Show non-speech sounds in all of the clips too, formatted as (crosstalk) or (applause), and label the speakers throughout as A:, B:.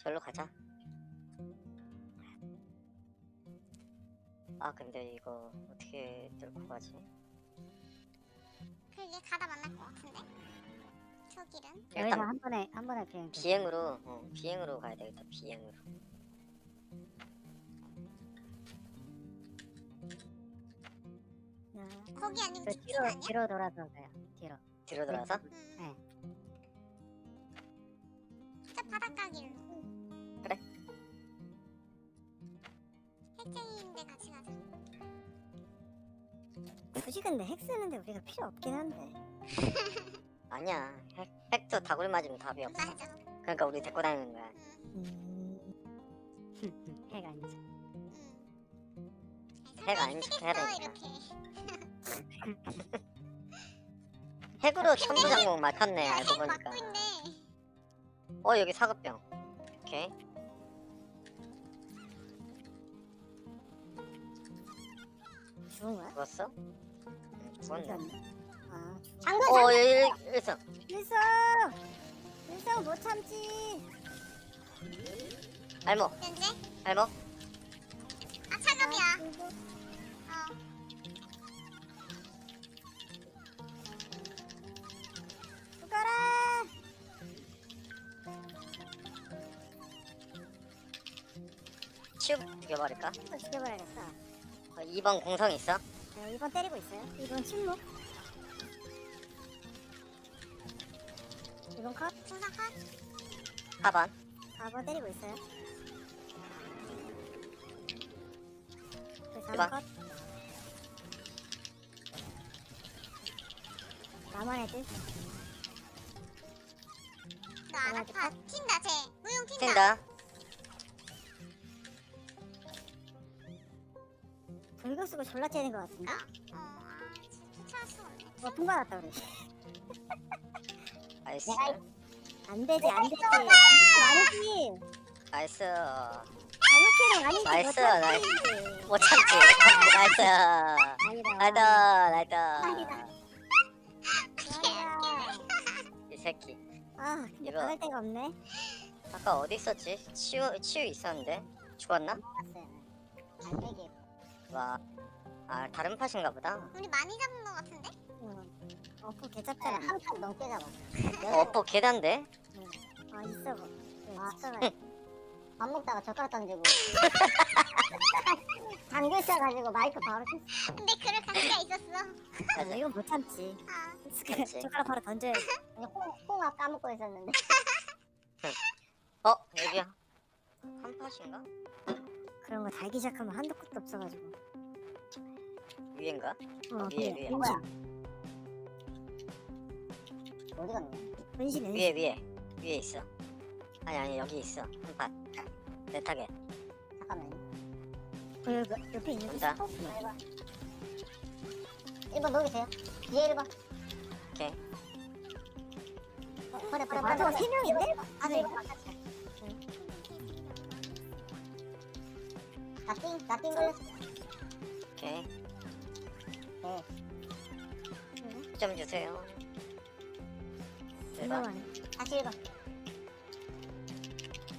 A: 절로 가자. 아 근데 이거 어떻게 뚫고 가지?
B: 그게 가다 만날 것 같은데. 저 길은.
C: 여기서
A: 일단
C: 한 번에 한 번에 비행.
A: 비행으로 어, 비행으로 가야 되겠다. 비행으로.
B: 거기 아니면
C: 그 뒤로
B: 아니야?
C: 뒤로 돌아서 가요. 뒤로.
A: 뒤로 돌아서?
B: 음.
C: 네.
B: 저 바닷가 길로. 핵쟁이인데 같이 가자.
C: 굳이 근데 핵 쓰는데 우리가 필요 없긴 한데. (laughs)
A: 아니야. 핵, 핵도 다굴 맞으면 답이 없어.
B: 맞아.
A: 그러니까 우리 데리고 다니는 거야.
B: 음. (laughs)
C: 음. 핵 아니죠.
B: 음.
A: 핵 아니면
B: 살짝
A: 해야 되니까.
B: 이렇게. (laughs)
A: 핵으로 천부장공 막혔네
B: 야,
A: 알고
B: 핵
A: 보니까.
B: 맞고 있네.
A: 어 여기 사급병. 오케이.
C: 죽은 거야?
A: 죽었어? 응, 죽었네.
C: 아.
A: 어 일, 일성.
C: 일성. 일성 못 참지.
A: 알목.
B: 현재?
A: 알목.
B: 아 차갑이야.
C: 아, 그리고
B: 어.
C: 죽어라.
A: 치우 죽여버릴까?
C: 또 죽여버려야겠다.
A: 어, 2번 공성 있어?
C: 네, 2번 때리고 있어요. 2번 침묵. 2번 컷.
B: 풍선 컷.
A: 4번.
C: 4번 때리고 있어요. 그 4번
A: 이번.
C: 컷. 나만 애들.
B: 너 아나파 튄다 쟤. 무용 튄다.
A: 튄다.
C: 불교 쓰고 졸라 째는 것 같은데?
B: 어. 아 쫓아올 수 없네.
C: 뭐 통과났다 우리.
A: 나이스.
C: 안 되지 안 되지. 아니지.
A: 나이스.
C: 잘못해는 아니지.
A: 나이스,
C: 못
A: 나이스.
C: 참지.
A: 못 참지. 나이스.
C: 아니다.
A: 나이다. 나이다.
C: 아니다.
A: 이 새끼.
C: 아 근데
A: 이거.
C: 받을 데가 없네.
A: 아까 어디 있었지? 치유 치유 있었는데 죽었나?
C: 알배기.
A: 와. 아 다른 팟인가 보다.
B: 우리 많이 잡은 것 같은데?
C: 어프 개잡잖아. 한 판 넘게 잡아.
A: 어, 어퍼 계단데?
C: 아 있어 뭐. 아,
D: 밥 먹다가 젓가락 던지고 (laughs) 당겨 씌워가지고 마이크 바로 켰어
B: 근데 그럴 가치가 있었어.
C: 아, 이건 못 참지.
B: 아.
A: 그렇지.
C: 젓가락 바로 던져야 (laughs)
D: 그냥 홍, 홍합 까먹고 있었는데 (laughs)
A: 어 여기야. 한 팟인가?
C: 그런 거 달기 시작하면 한도 끝도 없어가지고.
A: 위인가?
C: 어,
A: 위에. 위에.
C: 은신,
D: 어디 갔냐
C: 은신, 은신.
A: 위에 위에 위에 있어. 아니 아니 여기 있어 한 팟. 내 타겟.
D: 잠깐만요
C: 그 옆- 옆에 있는 거
A: 온다.
C: 스톱?
D: 1번 1번 녹이세요 뒤에 1번
A: 오케이.
D: 버려 버려
C: 아,
D: 버려
C: 세 명인데?
D: 아
C: 네.
D: 네. 나띵 나띵 걸렸어
A: 오케이. 네좀 주세요. 대박.
C: 유명하네.
D: 다시 1번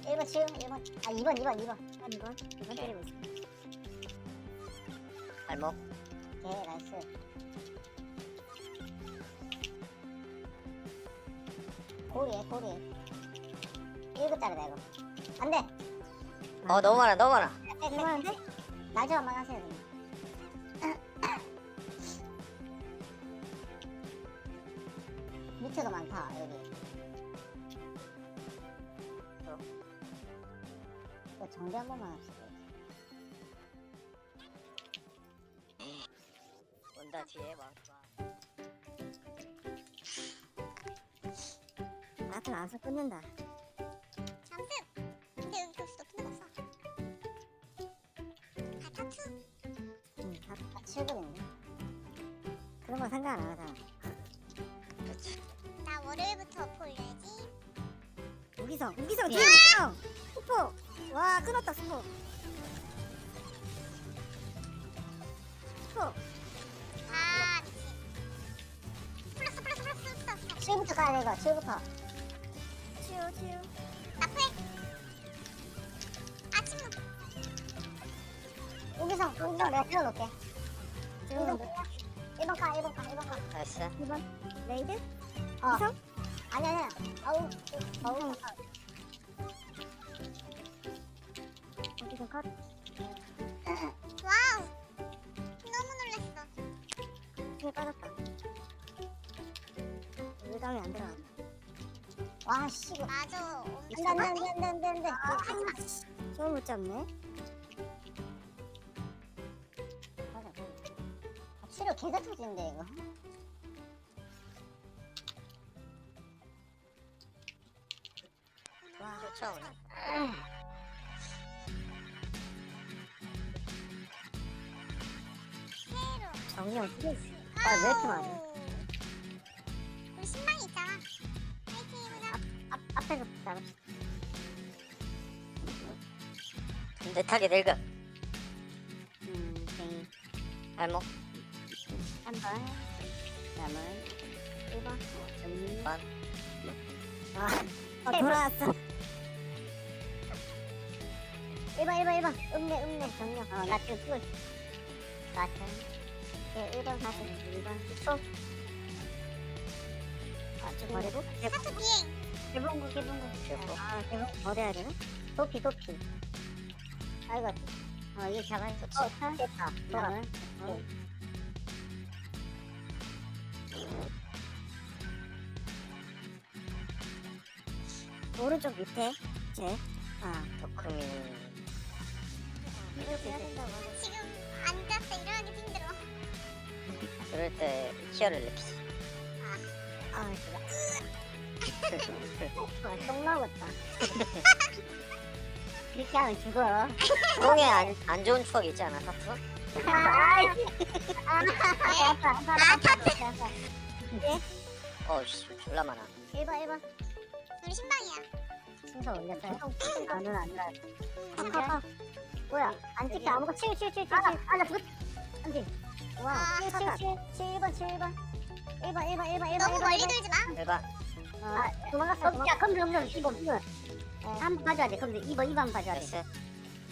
D: 1번 치우 1번 아 2번 2번 2번
C: 2번, 2번. 2번 때리고 있어.
A: 발목.
D: 네 나이스 고리에 고리에 1번짜리다 이거 안돼
A: 어 너무 많아 너무 많아.
C: 유명한데?
D: 나중 한번 하세요 그냥. 밑에도 많다 여기
A: 어.
D: 이거 정비 한 번만 합시다
A: 온다 뒤에 막.
C: 나한테 안서 끊는다.
B: 잠습. 근데 여기 교수 높은 데 없어. 아 타투.
C: 응, 다,
D: 아 7분인데
C: 그런 거 상관 안 하잖아.
B: 물부터 엎어올려야지.
C: 우기성 우기성 네. 뒤에 우기성. 폭포. 와 끊었다 수포. 수포.
B: 아 네. 플러스 플러스 플러스 플러스.
D: 치유부터 가야 돼 이거. 치유부터.
C: 치유 치유
B: 나쁘
D: 여기서 우기성 내가 태워놓을게. 1번 가 1번 가 1번 가.
C: 1번 레이드?
D: 어.
C: 이성?
D: 아니 아니야 아우 아우.
C: 어디서 컷 (laughs)
B: 와우. 너무 놀랐어.
C: 힘이 빠졌다. 물감이 안 들어갔네
D: 와 씨. 이거
B: 맞아.
D: 안돼 안돼 안돼 안돼 안돼 안돼
C: 손을 못 잡네.
D: 맞아 맞아. 아, 치료 개자 터지는데 이거
C: 와
A: 쫓아오네
B: 새로.
C: 정령 스트레스
D: 아, 왜 이렇게 많아?
B: 우리 신방이 있잖아. 파이팅 해보자.
D: 앞, 앞에서 잡읍시다
A: 든든하게 늙어
D: 음 땡이
A: 발목
D: 한번 남은 1번 정리
C: 번어 돌아왔어
D: 1번 1번 1번 음내 음내 정령 어나 지금 있어 맞아 예 1번 4번 2번 쏙
C: 아좀 버리고.
B: 사투 비행.
D: 개봉구 개봉구
A: 귀엽고.
C: 아 계속 버려야 되나?
D: 도피 도피. 아이고. 어 이거 잡아야 돼 어, 차? 됐다. 돌아가. 어.
C: 오른쪽 밑에 제. 아,
A: 도쿠미
C: 이렇게 해야 된다고
B: 지금 앉았어 일어나기 힘들어.
A: 그럴 때 희열을 느끼지
C: 아,
D: 똥 나왔다 그렇게 하면 죽어
A: 똥에 안, 안 좋은 추억이 있지 않아 사투?
D: 아이씨 아 아파 아파 아파 아파 아파
A: 어씨 졸라 많아
D: 1번 1번
B: 우리 신방이야.
D: 순서 올렸어요. 안은 안 나. 아파 뭐야? 안 찍혀. 아무거 치우 치우 치우 치우 아나 죽었 안 돼. 와
B: 아,
D: 치우 치우 치우 치우 1번 치우 1번. 1번 1번 1번 1번
B: 너무
D: 1번
B: 멀리 들지 마.
A: 대박.
D: 아 도망갔어 도망갔어. 야 검들 검들 2번 2번. 한번 봐줘야 돼 검들 2번 2번 봐줘야
A: 나이스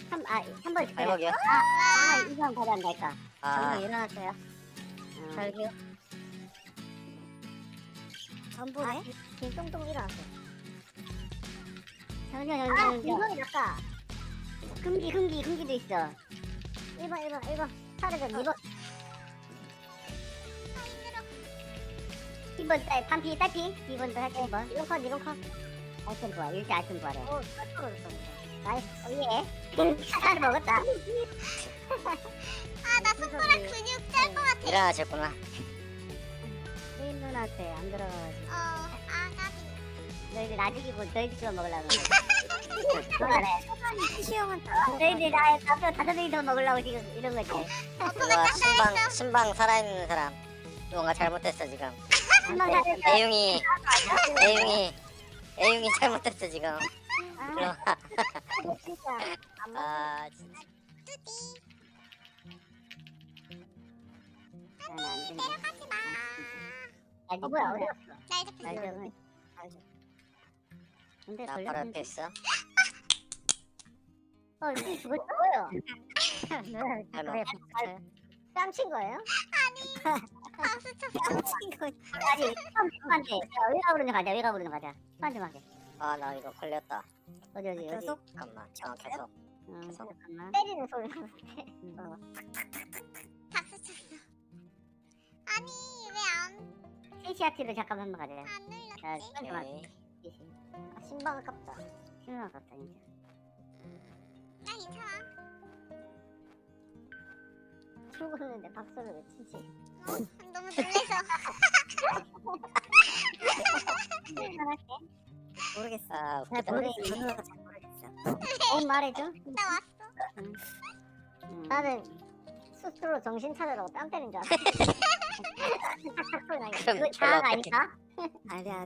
D: 돼한아한번 줄게
A: 발목이요?
D: 아 2번 봐줘야 한다니까.
A: 아.
D: 정말 일어났어요. 절규
C: 전부네
D: 길 똥똥 일어났어 전혀 아 이번이 낫다 금기 금기 금기도 있어. 1번 1번 1번. 차례전 2번.
B: 아 힘들어.
D: 2번 딸 반피 딸피. 2번 더 할게 2번. 2번 컷 2번 컷. 아이템 좋아 일제 아이템 좋아래
C: 어 떨어졌어
D: 나이스. (laughs) 어예. 차를 먹었다. (laughs)
B: 아 나 손가락 근육 짤 것 같아.
A: 일어나셨구나.
D: 수인 누나한테 안 들어가가지고.
B: 어.
D: 너희들 나죽이고 너희들 거 먹으려고. (laughs) 그래
C: 시험은 (laughs)
D: 너희들 나 앞으로 다섯 명이 더 먹으려고 지금 이런 거지.
A: 이거 신방 신방 살아있는 사람. 뭔가 잘못됐어 지금. 애용이 애용이 애용이 잘못됐어 지금.
D: 아.
A: 그럼.
D: 진짜. 안 먹어
A: 아 진짜.
B: 뚜디.
D: 나는 안 된다.
B: 내려가지 마.
D: 어 뭐야 어디 갔어?
B: 날 잡혔어.
D: 알죠 근데
A: 나
D: 걸렸는데
A: 있어.
D: 어 이거 죽었어요?
A: 할머
D: 뺨친 거예요?
B: 박수 쳤어.
C: 친구
D: 아니 (laughs) 한한테 외가 부르는 가자 외가 부르는 가자 한좀 하게.
A: 아 나 이거 걸렸다.
D: 어디 어디 어디?
C: 계속?
A: 잠깐만. 어 계속.
D: 응,
A: 계속.
D: 잠깐만. 때리는 소리가 어.
B: 박수 쳤어. 아니 왜 안안
D: CCRT를 잠깐만 한번 가자. 자
B: 눌렀지?
D: 시간 좀
A: 오케이
D: 아, 신방 아깝다 신방 아깝다 진짜
B: 나 괜찮아.
D: 출근했는데 박수를 왜 치지
B: 어, 너무 놀래서. (laughs)
C: 모르겠어
A: 아
D: 잘 모르겠네
C: 번호가 잘 모르겠어
D: 어 말해줘
B: 나 왔어.
D: 음. 나는 스스로 정신 차리라고 뺨 때린 줄 알았어 (laughs) (laughs)
A: 그럼
D: 그거 자아가. 아닐까?
C: 아니야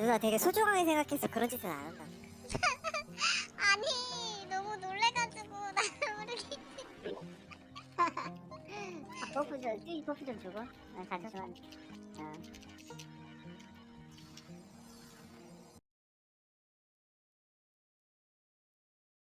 C: 누나 되게 소중하게 생각해서 그런 짓은 안 한다 (laughs)
B: 아니 너무 놀래가지고 나를 모르겠.
D: 아, 버프 좀, 뛰 버프 좀 주고. 아, 같이 좀. 자,